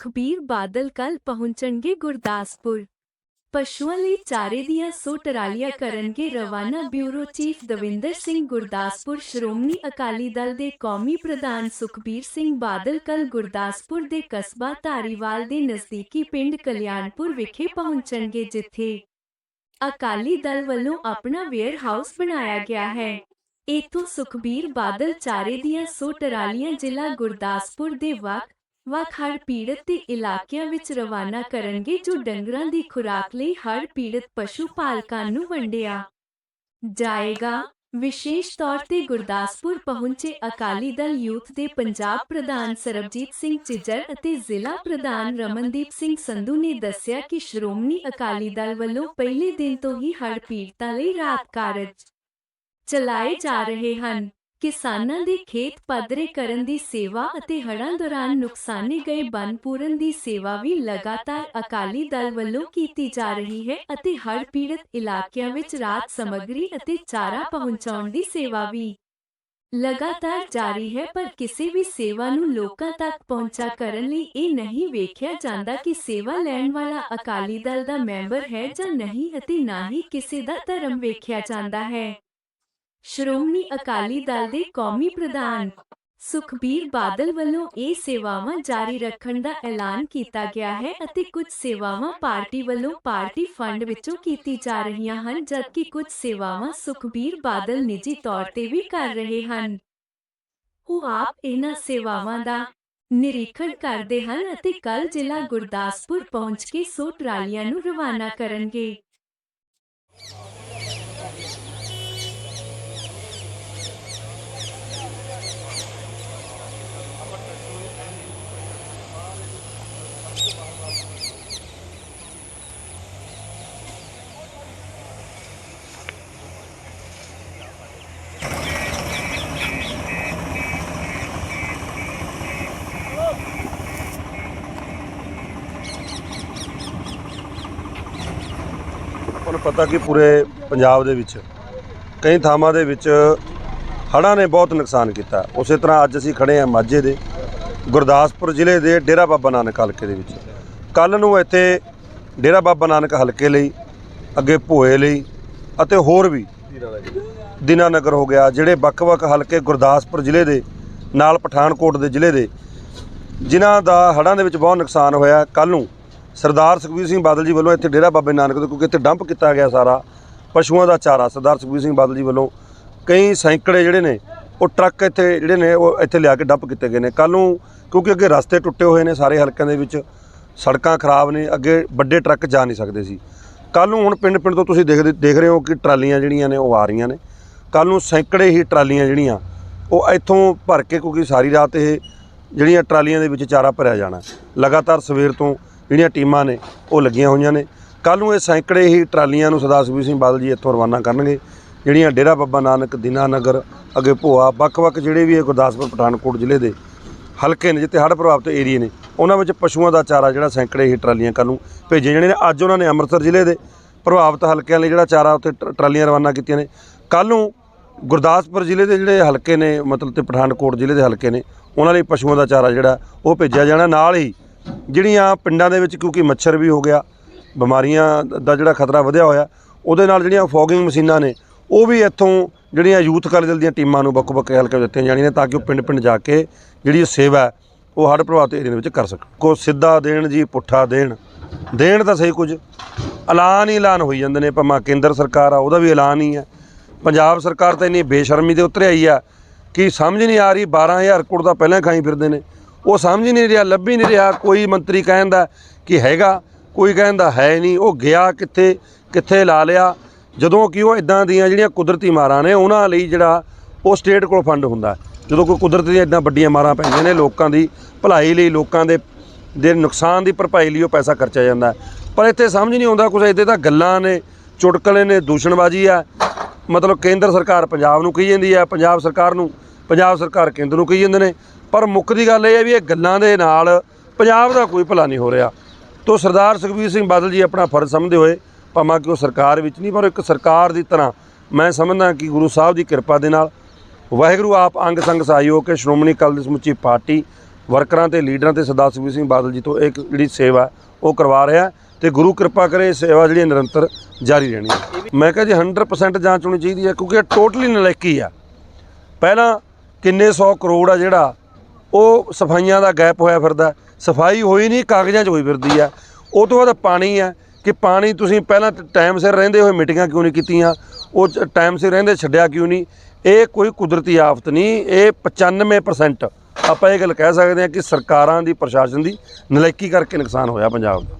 ਸੁਖਬੀਰ ਬਾਦਲ ਕੱਲ ਪਹੁੰਚਣਗੇ ਗੁਰਦਾਸਪੁਰ ਪਸ਼ੂਆਂ ਲਈ ਚਾਰੇ ਦੀਆਂ ਸੌ ਟਰਾਲੀਆਂ ਕਰਨਗੇ ਰਵਾਨਾ ਬਿਊਰੋ ਚੀਫ ਦਵਿੰਦਰ ਸਿੰਘ ਗੁਰਦਾਸਪੁਰ ਸ਼੍ਰੋਮਣੀ ਅਕਾਲੀ ਦਲ ਦੇ ਕੌਮੀ ਪ੍ਰਧਾਨ ਸੁਖਬੀਰ ਸਿੰਘ ਬਾਦਲ ਕੱਲ ਗੁਰਦਾਸਪੁਰ ਦੇ ਕਸਬਾ ਧਾਰੀਵਾਲ ਦੇ ਨਜ਼ਦੀਕੀ ਪਿੰਡ ਕਲਿਆਣਪੁਰ ਵਿਖੇ ਪਹੁੰਚਣਗੇ ਜਿੱਥੇ ਅਕਾਲੀ ਦਲ ਵੱਲੋਂ ਆਪਣਾ ਵੇਅਰ ਹਾਊਸ ਬਣਾਇਆ ਗਿਆ ਹੈ ਇਥੋਂ ਸੁਖਬੀਰ ਬਾਦਲ ਚਾਰੇ ਦੀਆਂ ਸੌ ਟਰਾਲੀਆਂ ਜ਼ਿਲ੍ਹਾ ਗੁਰਦਾਸਪੁਰ ਦੇ ਵੱਖ ਵੱਖ ਹੜ੍ਹ ਪੀੜਤ ਦੇ ਇਲਾਕਿਆਂ ਵਿੱਚ ਰਵਾਨਾ ਕਰਨਗੇ ਜੋ ਡੰਗਰਾਂ ਦੀ ਖੁਰਾਕ ਲਈ ਹੜ੍ਹ ਪੀੜਤ ਪਸ਼ੂ ਪਾਲਕਾਂ ਨੂੰ ਵੰਡਿਆ। ਜਾਏਗਾ। ਵਿਸ਼ੇਸ਼ ਤੌਰ ਤੇ ਗੁਰਦਾਸਪੁਰ ਪਹੁੰਚੇ ਅਕਾਲੀ ਦਲ ਯੂਥ ਦੇ ਪੰਜਾਬ ਪ੍ਰਧਾਨ ਸਰਬਜੀਤ ਸਿੰਘ ਚਿੱਜਰ ਅਤੇ ਜ਼ਿਲ੍ਹਾ ਪ੍ਰਧਾਨ ਰਮਨਦੀਪ ਸਿੰਘ ਸੰਧੂ ਨੇ ਦੱਸਿਆ ਕਿ ਸ਼੍ਰੋਮਣੀ ਅਕਾਲੀ ਦਲ ਵੱਲੋਂ ਪਹਿਲੇ ਦਿਨ ਤੋਂ ਹੀ ਹੜ੍ਹ ਪੀੜਤਾਂ ਲਈ ਰਾਤ ਕਾਰਜ ਚਲਾਏ ਜਾ ਰਹੇ ਹਨ। ਕਿਸਾਨਾਂ ਦੇ ਖੇਤ ਪੱਧਰੇ ਕਰਨ ਦੀ ਸੇਵਾ ਅਤੇ ਹੜ੍ਹਾਂ ਦੌਰਾਨ ਨੁਕਸਾਨੇ ਗਏ ਬਨ ਦੀ ਸੇਵਾ ਵੀ ਲਗਾਤਾਰ ਅਕਾਲੀ ਦਲ ਵੱਲੋਂ ਕੀਤੀ ਜਾ ਰਹੀ ਹੈ ਅਤੇ ਹੜ੍ਹ ਪੀੜਤ ਇਲਾਕਿਆਂ ਵਿੱਚ ਰਾਤ ਸਮੱਗਰੀ ਅਤੇ ਚਾਰਾ ਪਹੁੰਚਾਉਣ ਦੀ ਸੇਵਾ ਵੀ ਲਗਾਤਾਰ ਜਾਰੀ ਹੈ, ਪਰ ਕਿਸੇ ਵੀ ਸੇਵਾ ਨੂੰ ਲੋਕਾਂ ਤੱਕ ਪਹੁੰਚਾ ਕਰਨ ਲਈ ਇਹ ਨਹੀਂ ਵੇਖਿਆ ਜਾਂਦਾ ਕਿ ਸੇਵਾ ਲੈਣ ਵਾਲਾ ਅਕਾਲੀ ਦਲ ਦਾ ਮੈਂਬਰ ਹੈ ਜਾਂ ਨਹੀਂ ਅਤੇ ਨਾ ਹੀ ਕਿਸੇ ਦਾ ਧਰਮ ਵੇਖਿਆ ਜਾਂਦਾ ਹੈ। ਸ਼੍ਰੋਮਣੀ ਅਕਾਲੀ ਦਲ ਦੇ ਕੌਮੀ ਪ੍ਰਧਾਨ ਸੁਖਬੀਰ ਬਾਦਲ ਵੱਲੋਂ ਇਹ ਸੇਵਾਵਾਂ ਜਾਰੀ ਰੱਖਣ ਦਾ ਐਲਾਨ ਕੀਤਾ ਗਿਆ ਹੈ ਅਤੇ ਕੁਝ ਸੇਵਾਵਾਂ ਪਾਰਟੀ ਵੱਲੋਂ ਪਾਰਟੀ ਫੰਡ ਵਿੱਚੋਂ ਕੀਤੀ ਜਾ ਰਹੀਆਂ ਹਨ, ਜਦਕਿ ਕੁਝ ਸੇਵਾਵਾਂ ਸੁਖਬੀਰ ਬਾਦਲ ਨਿੱਜੀ ਤੌਰ ਤੇ ਵੀ ਕਰ ਰਹੇ ਹਨ। ਉਹ ਆਪ ਇਹਨਾਂ ਸੇਵਾਵਾਂ ਦਾ ਨਿਰੀਖਣ ਕਰਦੇ ਹਨ ਅਤੇ ਕੱਲ ਜ਼ਿਲ੍ਹਾ ਗੁਰਦਾਸਪੁਰ ਪਹੁੰਚ ਕੇ ਸੋ ਟਰਾਲੀਆਂ ਨੂੰ ਰਵਾਨਾ ਕਰਨਗੇ। ਤੁਹਾਨੂੰ ਪਤਾ ਕਿ ਪੂਰੇ ਪੰਜਾਬ ਦੇ ਵਿੱਚ ਕਈ ਥਾਵਾਂ ਦੇ ਵਿੱਚ ਹੜ੍ਹਾਂ ਨੇ ਬਹੁਤ ਨੁਕਸਾਨ ਕੀਤਾ। ਉਸੇ ਤਰ੍ਹਾਂ ਅੱਜ ਅਸੀਂ ਖੜੇ ਹਾਂ ਮਾਝੇ ਦੇ, ਗੁਰਦਾਸਪੁਰ ਜ਼ਿਲ੍ਹੇ ਦੇ ਡੇਰਾ ਬਾਬਾ ਨਾਨਕ ਹਲਕੇ ਦੇ ਵਿੱਚ। ਕੱਲ ਨੂੰ ਇੱਥੇ ਡੇਰਾ ਬਾਬਾ ਨਾਨਕ ਹਲਕੇ ਲਈ, ਅੱਗੇ ਭੋਏ ਲਈ ਅਤੇ ਹੋਰ ਵੀ ਦਿਨਾਨਗਰ ਹੋ ਗਿਆ, ਜਿਹੜੇ ਵੱਖ-ਵੱਖ ਹਲਕੇ ਗੁਰਦਾਸਪੁਰ ਜ਼ਿਲ੍ਹੇ ਦੇ, ਨਾਲ ਪਠਾਨਕੋਟ ਦੇ ਜ਼ਿਲ੍ਹੇ ਦੇ, ਜਿਨ੍ਹਾਂ ਦਾ ਹੜ੍ਹਾਂ ਦੇ ਵਿੱਚ ਬਹੁਤ ਨੁਕਸਾਨ ਹੋਇਆ। ਕੱਲ ਨੂੰ ਸਰਦਾਰ ਸੁਖਬੀਰ ਸਿੰਘ ਬਾਦਲ ਜੀ ਵੱਲੋਂ ਇੱਥੇ ਡੇਰਾ ਬਾਬੇ ਨਾਨਕ ਦੇ ਕਿਉਂਕਿ ਇੱਥੇ ਡੰਪ ਕੀਤਾ ਗਿਆ ਸਾਰਾ, ਪਸ਼ੂਆਂ ਦਾ ਚਾਰਾ, ਸਰਦਾਰ ਸੁਖਬੀਰ ਸਿੰਘ ਬਾਦਲ ਜੀ ਵੱਲੋਂ। ਕਈ ਸੈਂਕੜੇ ਜਿਹੜੇ ਨੇ, ਉਹ ਟਰੱਕ ਇੱਥੇ ਜਿਹੜੇ ਨੇ, ਉਹ ਇੱਥੇ ਲਿਆ ਕੇ ਡੰਪ ਕੀਤੇ ਗਏ ਨੇ। ਕੱਲ ਨੂੰ, ਕਿਉਂਕਿ ਅੱਗੇ ਰਸਤੇ ਟੁੱਟੇ ਹੋਏ ਨੇ ਸਾਰੇ ਹਲਕਿਆਂ ਦੇ ਵਿੱਚ, ਸੜਕਾਂ ਖਰਾਬ ਨੇ, ਅੱਗੇ ਵੱਡੇ ਟਰੱਕ ਜਾ ਨਹੀਂ ਸਕਦੇ ਸੀ। ਕੱਲ ਨੂੰ ਹੁਣ ਪਿੰਡ ਪਿੰਡ ਤੋਂ ਤੁਸੀਂ ਦੇਖਦੇ ਦੇਖ ਰਹੇ ਹੋ ਕਿ ਟਰਾਲੀਆਂ ਜਿਹੜੀਆਂ ਨੇ, ਉਹ ਆ ਰਹੀਆਂ ਨੇ। ਕੱਲ ਨੂੰ ਸੈਂਕੜੇ ਹੀ ਟਰਾਲੀਆਂ ਜਿਹੜੀਆਂ, ਉਹ ਇੱਥੋਂ ਭਰ ਕੇ ਕਿਉਂਕਿ ਸਾਰੀ ਰਾਤ ਇਹ ਜਿਹੜੀਆਂ ਟਰਾਲੀਆਂ ਦੇ ਵਿੱਚ ਚਾਰਾ ਭਰਿਆ ਜਾਣਾ। ਲਗਾਤਾਰ ਸਵੇਰ ਤੋਂ ਜਿਹੜੀਆਂ ਟੀਮਾਂ ਨੇ, ਉਹ ਲੱਗੀਆਂ ਹੋਈਆਂ ਨੇ। ਕੱਲ ਨੂੰ ਇਹ ਸੈਂਕੜੇ ਹੀ ਟਰਾਲੀਆਂ ਨੂੰ ਸਰਦਾਰ ਸੁਖਬੀਰ ਸਿੰਘ ਬਾਦਲ ਜੀ ਇੱਥੋਂ ਰਵਾਨਾ ਕਰਨਗੇ। ਜਿਹੜੀਆਂ ਡੇਰਾ ਬੱਬਾ ਨਾਨਕ ਦੀਨਾਨਗਰ ਅੱਗੇ ਭੋਆ, ਵੱਖ-ਵੱਖ ਜਿਹੜੇ ਵੀ ਇਹ ਗੁਰਦਾਸਪੁਰ, ਪਠਾਨਕੋਟ ਜ਼ਿਲ੍ਹੇ ਦੇ ਹਲਕੇ ਨੇ, ਜਿੱਥੇ ਹੜ੍ਹ ਪ੍ਰਭਾਵਿਤ ਏਰੀਏ ਨੇ, ਉਹਨਾਂ ਵਿੱਚ ਪਸ਼ੂਆਂ ਦਾ ਚਾਰਾ ਜਿਹੜਾ ਸੈਂਕੜੇ ਹੀ ਟਰਾਲੀਆਂ ਕੱਲ ਨੂੰ ਭੇਜੇ ਜਾਣੇ ਨੇ। ਅੱਜ ਉਹਨਾਂ ਨੇ ਅੰਮ੍ਰਿਤਸਰ ਜ਼ਿਲ੍ਹੇ ਦੇ ਪ੍ਰਭਾਵਿਤ ਹਲਕਿਆਂ ਲਈ ਜਿਹੜਾ ਚਾਰਾ ਉੱਥੇ ਟਰਾਲੀਆਂ ਰਵਾਨਾ ਕੀਤੀਆਂ ਨੇ। ਕੱਲ ਨੂੰ ਗੁਰਦਾਸਪੁਰ ਜ਼ਿਲ੍ਹੇ ਦੇ ਜਿਹੜੇ ਹਲਕੇ ਨੇ, ਮਤਲਬ ਤੇ ਪਠਾਨਕੋਟ ਜ਼ਿਲ੍ਹੇ ਦੇ ਹਲਕੇ ਨੇ, ਉਹਨਾਂ ਲਈ ਪਸ਼ੂਆਂ ਦਾ ਚਾਰਾ ਜਿਹੜਾ ਉਹ ਭੇਜਿਆ ਜਾਣਾ। ਨਾਲ ਹੀ ਜਿਹੜੀਆਂ ਪਿੰਡਾਂ ਦੇ ਵਿੱਚ ਕਿਉਂਕਿ ਮੱਛਰ ਵੀ ਹੋ ਗਿਆ, ਬਿਮਾਰੀਆਂ ਦਾ ਜਿਹੜਾ ਖਤਰਾ ਵਧਿਆ ਹੋਇਆ, ਉਹਦੇ ਨਾਲ ਜਿਹੜੀਆਂ ਫੋਗਿੰਗ ਮਸ਼ੀਨਾਂ ਨੇ, ਉਹ ਵੀ ਇੱਥੋਂ ਜਿਹੜੀਆਂ ਯੂਥ ਅਕਾਲੀ ਦਲ ਦੀਆਂ ਟੀਮਾਂ ਨੂੰ ਵੱਖ-ਵੱਖ ਹਲਕੇ ਦਿੱਤੀਆਂ ਜਾਣੀਆਂ ਤਾਂ ਕਿ ਉਹ ਪਿੰਡ-ਪਿੰਡ ਜਾ ਕੇ ਜਿਹੜੀ ਇਹ ਸੇਵਾ ਉਹ ਹੜ੍ਹ ਪ੍ਰਭਾਵਿਤ ਏਰੀਏ ਦੇ ਵਿੱਚ ਕਰ ਸਕਣ। ਕੋ ਸਿੱਧਾ ਦੇਣ ਜੀ, ਪੁੱਠਾ ਦੇਣ। ਦੇਣ ਤਾਂ ਸਹੀ ਕੁਝ, ਐਲਾਨ ਹੀ ਐਲਾਨ ਹੋਈ ਜਾਂਦੇ ਨੇ, ਭਾਵੇਂ ਕੇਂਦਰ ਸਰਕਾਰ ਆ, ਉਹਦਾ ਵੀ ਐਲਾਨ ਹੀ ਹੈ। ਪੰਜਾਬ ਸਰਕਾਰ ਤਾਂ ਇੰਨੀ ਬੇਸ਼ਰਮੀ ਦੇ ਉਤਰ ਆਈ ਆ ਕਿ ਸਮਝ ਨਹੀਂ ਆ ਰਹੀ 12000 ਕਰੋੜ ਦਾ ਪਹਿਲਾਂ ਖਾਈ ਫਿਰਦੇ ਨੇ। ਉਹ ਸਮਝ ਹੀ ਨਹੀਂ ਰਿਹਾ, ਲੱਭ ਹੀ ਨਹੀਂ ਰਿਹਾ। ਕੋਈ ਮੰਤਰੀ ਕਹਿੰਦਾ ਕਿ ਹੈਗਾ, ਕੋਈ ਕਹਿੰਦਾ ਹੈ ਨਹੀਂ। ਉਹ ਗਿਆ ਕਿੱਥੇ ਕਿੱਥੇ ਲਾ ਲਿਆ? ਜਦੋਂ ਕਿ ਉਹ ਇਦਾਂ ਦੀਆਂ ਜਿਹੜੀਆਂ ਕੁਦਰਤੀ ਮਾਰਾਂ ਨੇ, ਉਹਨਾਂ ਲਈ ਜਿਹੜਾ ਉਹ ਸਟੇਟ ਕੋਲ ਫੰਡ ਹੁੰਦਾ। ਜਦੋਂ ਕੋਈ ਕੁਦਰਤ ਦੀਆਂ ਇਦਾਂ ਵੱਡੀਆਂ ਮਾਰਾਂ ਪੈਂਦੀਆਂ ਨੇ, ਲੋਕਾਂ ਦੀ ਭਲਾਈ ਲਈ, ਲੋਕਾਂ ਦੇ ਦੇ ਨੁਕਸਾਨ ਦੀ ਭਰਪਾਈ ਲਈ ਉਹ ਪੈਸਾ ਖਰਚਿਆ ਜਾਂਦਾ। ਪਰ ਇੱਥੇ ਸਮਝ ਨਹੀਂ ਆਉਂਦਾ ਕੁਝ ਇੱਦਾਂ ਤਾਂ ਗੱਲਾਂ ਨੇ, ਚੁਟਕਲੇ ਨੇ, ਦੂਸ਼ਣਬਾਜ਼ੀ ਆ। ਮਤਲਬ ਕੇਂਦਰ ਸਰਕਾਰ ਪੰਜਾਬ ਨੂੰ ਕਹੀ ਜਾਂਦੀ ਹੈ ਪੰਜਾਬ ਸਰਕਾਰ ਨੂੰ ਪੰਜਾਬ ਸਰਕਾਰ ਕੇਂਦਰ ਨੂੰ ਕਹੀ ਜਾਂਦੇ ਨੇ। ਪਰ ਮੁੱਖ ਦੀ ਗੱਲ ਇਹ ਹੈ ਵੀ ਇਹ ਗੱਲਾਂ ਦੇ ਨਾਲ ਪੰਜਾਬ ਦਾ ਕੋਈ ਭਲਾ ਨਹੀਂ ਹੋ ਰਿਹਾ। ਤੋ ਸਰਦਾਰ ਸੁਖਬੀਰ ਸਿੰਘ ਬਾਦਲ ਜੀ ਆਪਣਾ ਫਰਜ਼ ਸਮਝਦੇ ਹੋਏ ਭਾਵੇਂ ਕਿ ਉਹ ਸਰਕਾਰ ਵਿੱਚ ਨਹੀਂ, ਪਰ ਇੱਕ ਸਰਕਾਰ ਦੀ ਤਰ੍ਹਾਂ ਮੈਂ ਸਮਝਦਾ ਕਿ ਗੁਰੂ ਸਾਹਿਬ ਦੀ ਕਿਰਪਾ ਦੇ ਨਾਲ ਵਾਹਿਗੁਰੂ ਆਪ ਅੰਗ ਸੰਗ ਸਹਿਯੋਗ ਕਿ ਸ਼੍ਰੋਮਣੀ ਅਕਾਲੀ ਦਲ ਦੀ ਸਮੁੱਚੀ ਪਾਰਟੀ ਵਰਕਰਾਂ ਤੇ ਲੀਡਰਾਂ ਤੇ ਸਰਦਾਰ ਸੁਖਬੀਰ ਸਿੰਘ ਬਾਦਲ ਜੀ ਤੋਂ ਇਹ ਜਿਹੜੀ ਸੇਵਾ ਉਹ ਕਰਵਾ ਰਿਹਾ ਤੇ ਗੁਰੂ ਕਿਰਪਾ ਕਰੇ ਇਹ ਸੇਵਾ ਜਿਹੜੀ ਨਿਰੰਤਰ ਜਾਰੀ ਰਹਿਣੀ ਹੈ। ਮੈਂ ਕਿਹਾ ਜੀ 100% ਜਾਂਚ ਹੋਣੀ ਚਾਹੀਦੀ ਹੈ ਕਿਉਂਕਿ ਇਹ ਟੋਟਲੀ ਨਲਾਇਕੀ ਆ। ਪਹਿਲਾਂ ਕਿੰਨੇ 100 ਕਰੋੜ ਆ ਜਿਹੜਾ, ਉਹ ਸਫਾਈਆਂ ਦਾ ਗੈਪ ਹੋਇਆ ਫਿਰਦਾ। ਸਫ਼ਾਈ ਹੋਈ ਨਹੀਂ, ਕਾਗਜ਼ਾਂ 'ਚ ਹੋਈ ਫਿਰਦੀ ਆ। ਉਹ ਤੋਂ ਬਾਅਦ ਪਾਣੀ ਆ, ਕਿ ਪਾਣੀ ਤੁਸੀਂ ਪਹਿਲਾਂ ਟਾਈਮ ਸਿਰ ਰਹਿੰਦੇ ਹੋਏ ਮੀਟਿੰਗਾਂ ਕਿਉਂ ਨਹੀਂ ਕੀਤੀਆਂ? ਉਹ ਟਾਈਮ ਸਿਰ ਰਹਿੰਦੇ ਛੱਡਿਆ ਕਿਉਂ ਨਹੀਂ? ਇਹ ਕੋਈ ਕੁਦਰਤੀ ਆਫਤ ਨਹੀਂ, ਇਹ 95% ਆਪਾਂ ਇਹ ਗੱਲ ਕਹਿ ਸਕਦੇ ਹਾਂ ਕਿ ਸਰਕਾਰਾਂ ਦੀ, ਪ੍ਰਸ਼ਾਸਨ ਦੀ ਨਲਾਇਕੀ ਕਰਕੇ ਨੁਕਸਾਨ ਹੋਇਆ ਪੰਜਾਬ ਦਾ।